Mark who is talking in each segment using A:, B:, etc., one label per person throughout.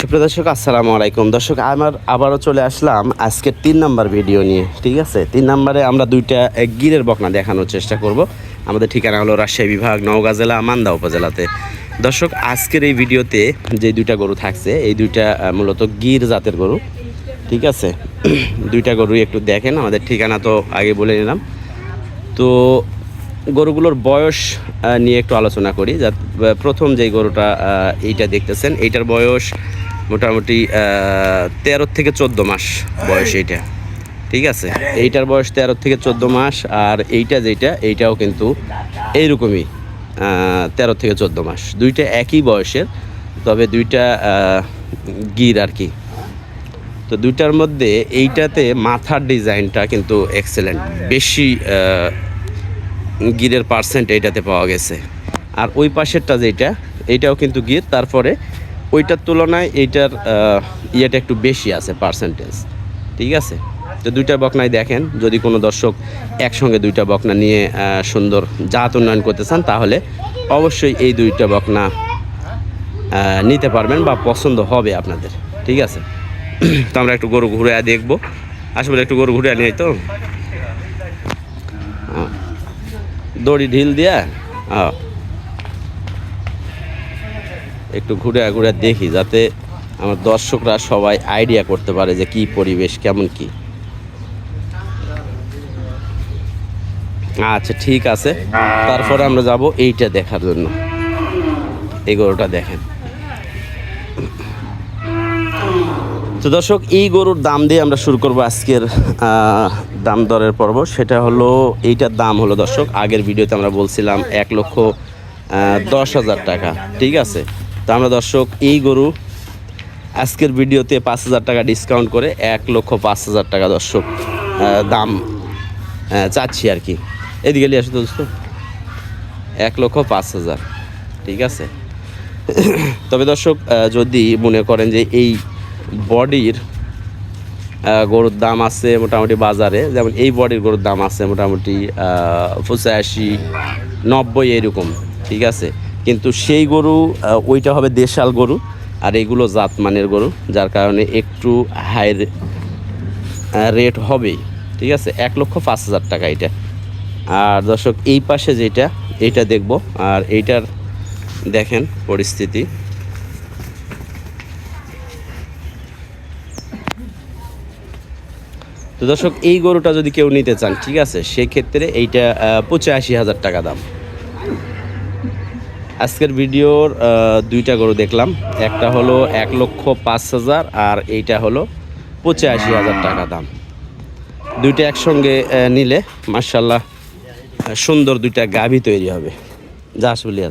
A: সুপ্রিয় দর্শক, আসসালামু আলাইকুম। দর্শক, আমার আবারও চলে আসলাম আজকের তিন নাম্বার ভিডিও নিয়ে, ঠিক আছে? তিন নাম্বারে আমরা দুইটা গিরের বকনা দেখানোর চেষ্টা করব। আমাদের ঠিকানা হলো রাজশাহী বিভাগ, নওগাঁ জেলা, মান্দা উপজেলাতে। দর্শক, আজকের এই ভিডিওতে যে দুইটা গরু থাকছে, এই দুইটা মূলত গির জাতের গরু, ঠিক আছে? দুইটা গরু একটু দেখেন, আমাদের ঠিকানা তো আগে বলে নিলাম। তো গরুগুলোর বয়স নিয়ে একটু আলোচনা করি যা প্রথম যে গরুটা এইটা দেখতেছেন, এইটার বয়স মোটামুটি তেরো থেকে চোদ্দ মাস বয়স এইটা। ঠিক আছে? এইটার বয়স তেরো থেকে চোদ্দ মাস, আর এইটা যেটা এইটাও কিন্তু এইরকমই তেরো থেকে চোদ্দ মাস। দুইটা একই বয়সের, তবে দুইটা গির আর কি। তো দুইটার মধ্যে এইটাতে মাথার ডিজাইনটা কিন্তু এক্সেলেন্ট বেশি গিরের পার্সেন্ট এইটাতে পাওয়া গেছে। আর ওই পাশেরটা যেটা এইটাও কিন্তু গির। তারপরে ওইটার তুলনায় এইটার ইয়েটা একটু বেশি আছে পার্সেন্টেজ ঠিক আছে? তো দুইটা বকনাই দেখেন, যদি কোনো দর্শক একসঙ্গে দুইটা বকনা নিয়ে সুন্দর জাত উন্নয়ন করতে চান, তাহলে অবশ্যই এই দুইটা বকনা নিতে পারবেন বা পছন্দ হবে আপনাদের, ঠিক আছে? তো আমরা একটু গরু ঘুরে দেখব। আসলে একটু গরু ঘুরে নিয়ে তো? দড়ি ঢিল দিয়া? আহ। একটু ঘুরে ঘুরে দেখি যাতে আমার দর্শকরা সবাই আইডিয়া করতে পারে যে কি পরিবেশ, কেমন কি। আচ্ছা ঠিক আছে। তারপরে আমরা যাব এইটা দেখার জন্য। এই গরুটা দেখেন। তো দর্শক, এই গরুর দাম দিয়ে আমরা শুরু করব আজকের দাম দরের পর্ব। সেটা হলো, এইটার দাম হলো দর্শক, আগের ভিডিওতে আমরা বলছিলাম এক লক্ষ দশ হাজার টাকা, ঠিক আছে? তো আমরা দর্শক, এই গরু আজকের ভিডিওতে পাঁচ হাজার টাকা ডিসকাউন্ট করে এক লক্ষ পাঁচ হাজার টাকা দর্শক দাম চাচ্ছি আর কি। এদিকে নিয়ে আসো দোস্ত। এক লক্ষ পাঁচ হাজার, ঠিক আছে? তবে দর্শক যদি মনে করেন যে এই বডির গরুর দাম আছে মোটামুটি বাজারে, যেমন এই বডির গরুর দাম আছে মোটামুটি পঁচাশি, নব্বই এরকম, ঠিক আছে? কিন্তু সেই গরু ওইটা হবে দেশাল গরু, আর এগুলো জাত মানের গরু, যার কারণে একটু হাই রেট হবেই, ঠিক আছে? এক লক্ষ পাঁচ হাজার টাকা এটা। আর দর্শক, এই পাশে যেটা এইটা দেখব, আর এইটার দেখেন পরিস্থিতি। তো দর্শক, এই গরুটা যদি কেউ নিতে চান, ঠিক আছে? সেক্ষেত্রে এইটা পঁচাশি হাজার টাকা দাম। আজকের ভিডিওর দুইটা গরু দেখলাম। একটা হলো এক লক্ষ পাঁচ হাজার আর এইটা হলো পঁচাশি হাজার টাকা দাম। দুইটা একসঙ্গে নিলে মার্শাল্লাহ সুন্দর দুইটা গাভী তৈরি হবে। যা আসলে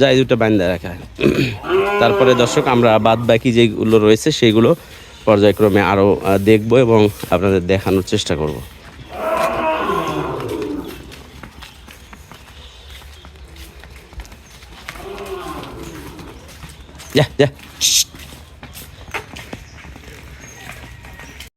A: যাই দুটো বান্ধা রাখা। তারপরে দর্শক, আমরা বাদ বাকি যেগুলো রয়েছে সেইগুলো পর্যায়ক্রমে আরও দেখব এবং আপনাদের দেখানোর চেষ্টা করব। যা যা শ্শ্।